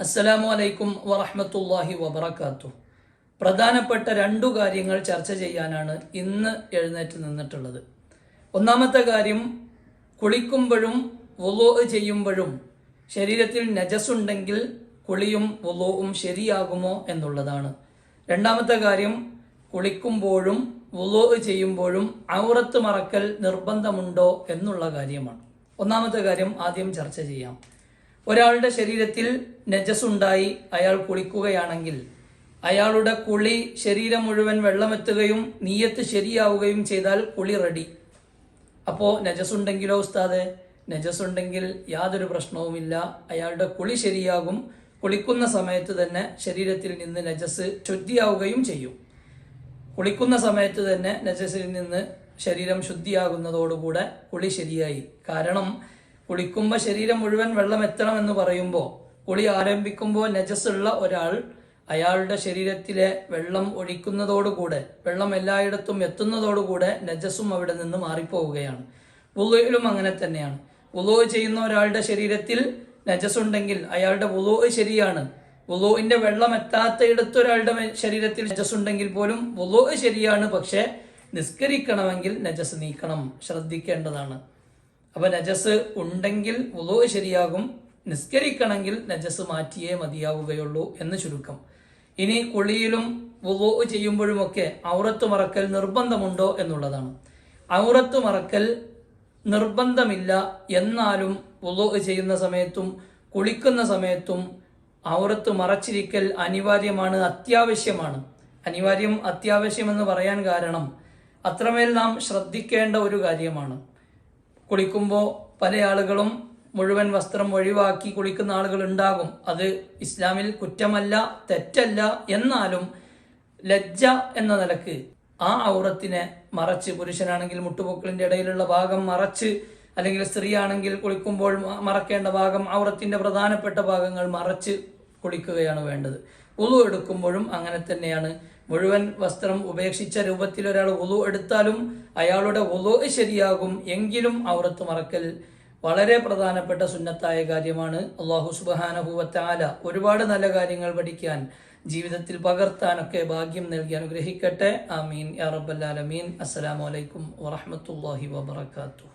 അസ്സലാമു അലൈക്കും വറഹ്മത്തുള്ളാഹി വബറകാതുഹു പ്രധാനപ്പെട്ട രണ്ടു കാര്യങ്ങൾ ചർച്ച ചെയ്യാനാണ് ഇന്ന് എഴുന്നേറ്റ് നിന്നിട്ടുള്ളത്. ഒന്നാമത്തെ കാര്യം കുളിക്കുമ്പോഴും വുലോ ചെയ്യുമ്പോഴും ശരീരത്തിൽ നജസുണ്ടെങ്കിൽ കുളിയും വുലോവും ശരിയാകുമോ എന്നുള്ളതാണ്. രണ്ടാമത്തെ കാര്യം കുളിക്കുമ്പോഴും വുലോ ചെയ്യുമ്പോഴും ഔറത്ത് മറക്കൽ നിർബന്ധമുണ്ടോ എന്നുള്ള കാര്യമാണ്. ഒന്നാമത്തെ കാര്യം ആദ്യം ചർച്ച ചെയ്യാം. ഒരാളുടെ ശരീരത്തിൽ നജസുണ്ടായി അയാൾ കുളിക്കുകയാണെങ്കിൽ അയാളുടെ കുളി ശരീരം മുഴുവൻ വെള്ളമെത്തുകയും നീയത്ത് ശരിയാവുകയും ചെയ്താൽ കുളി റെഡി അപ്പോൾ നജസുണ്ടെങ്കിലോ നജസ് നജസുണ്ടെങ്കിൽ യാതൊരു പ്രശ്നവുമില്ല. അയാളുടെ കുളി ശരിയാകും. കുളിക്കുന്ന സമയത്ത് തന്നെ ശരീരത്തിൽ നിന്ന് നജസ് ശുദ്ധിയാവുകയും ചെയ്യും. കുളിക്കുന്ന സമയത്ത് തന്നെ നജസിൽ നിന്ന് ശരീരം ശുദ്ധിയാകുന്നതോടുകൂടെ കുളി ശരിയായി. കാരണം കുളിക്കുമ്പോൾ ശരീരം മുഴുവൻ വെള്ളം എത്തണം എന്ന് പറയുമ്പോൾ കുളി ആരംഭിക്കുമ്പോൾ നജസ്സുള്ള ഒരാൾ അയാളുടെ ശരീരത്തിലെ വെള്ളം ഒഴിക്കുന്നതോടുകൂടെ വെള്ളം എല്ലായിടത്തും എത്തുന്നതോടുകൂടെ നജസ്സും അവിടെ നിന്ന് മാറിപ്പോവുകയാണ്. വുളുയിലും അങ്ങനെ തന്നെയാണ്. വുളു ചെയ്യുന്ന ഒരാളുടെ ശരീരത്തിൽ നജസ്സുണ്ടെങ്കിൽ അയാളുടെ വുളു ശരിയാണ്. വുളുവിന്റെ വെള്ളം എത്താത്തയിടത്ത് ഒരാളുടെ ശരീരത്തിൽ നജസ്സുണ്ടെങ്കിൽ പോലും വുളു ശരിയാണ് പക്ഷേ നിസ്കരിക്കണമെങ്കിൽ നജസ് നീക്കണം ശ്രദ്ധിക്കേണ്ടതാണ്. അപ്പൊ നജസ് ഉണ്ടെങ്കിൽ വുളു ശരിയാകും. നിസ്കരിക്കണമെങ്കിൽ നജസ് മാറ്റിയേ മതിയാവുകയുള്ളൂ എന്ന് ചുരുക്കം. ഇനി കുളിയിലും വുളു ചെയ്യുമ്പോഴുമൊക്കെ ഔറത്ത് മറക്കൽ നിർബന്ധമുണ്ടോ എന്നുള്ളതാണ്. ഔറത്ത് മറക്കൽ നിർബന്ധമില്ല എന്നാലും വുളു ചെയ്യുന്ന സമയത്തും കുളിക്കുന്ന സമയത്തും ഔറത്ത് മറച്ചിരിക്കൽ അനിവാര്യമാണ് അത്യാവശ്യമാണ്. അനിവാര്യം അത്യാവശ്യം എന്ന് പറയാൻ കാരണം അത്രമേൽ നാം ശ്രദ്ധിക്കേണ്ട ഒരു കാര്യമാണ്. കുളിക്കുമ്പോൾ പല ആളുകളും മുഴുവൻ വസ്ത്രം ഒഴിവാക്കി കുളിക്കുന്ന ആളുകൾ ഉണ്ടാകും. അത് ഇസ്ലാമിൽ കുറ്റമല്ല തെറ്റല്ല എന്നാലും ലജ്ജ എന്ന നിലയ്ക്ക് ആ ഔറത്തിനെ മറച്ച് പുരുഷനാണെങ്കിൽ മുട്ടുപൊക്കളിന്റെ ഇടയിലുള്ള ഭാഗം മറച്ച് അല്ലെങ്കിൽ സ്ത്രീയാണെങ്കിൽ കുളിക്കുമ്പോൾ മറക്കേണ്ട ഭാഗം ഔറത്തിന്റെ പ്രധാനപ്പെട്ട ഭാഗങ്ങൾ മറച്ച് കുളിക്കുകയാണ് വേണ്ടത്. ഉളു എടുക്കുമ്പോഴും അങ്ങനെ തന്നെയാണ് മുഴുവൻ വസ്ത്രം ഉപേക്ഷിച്ച രൂപത്തിൽ ഒരാൾ ഉളു എടുത്താലും അയാളുടെ ഉളു ശരിയാകും എങ്കിലും ഔറത്ത് മറക്കൽ വളരെ പ്രധാനപ്പെട്ട സുന്നത്തായ കാര്യമാണ്. അള്ളാഹു സുബാനഹുവത്താല ഒരുപാട് നല്ല കാര്യങ്ങൾ പഠിക്കാൻ ജീവിതത്തിൽ പകർത്താനൊക്കെ ഭാഗ്യം നൽകി അനുഗ്രഹിക്കട്ടെ. ആമീൻ. യാ റബ്ബൽ ആലമീൻ. അസ്സലാമു അലൈക്കും വറഹ്മത്തുള്ളാഹി വബറകാതുഹു.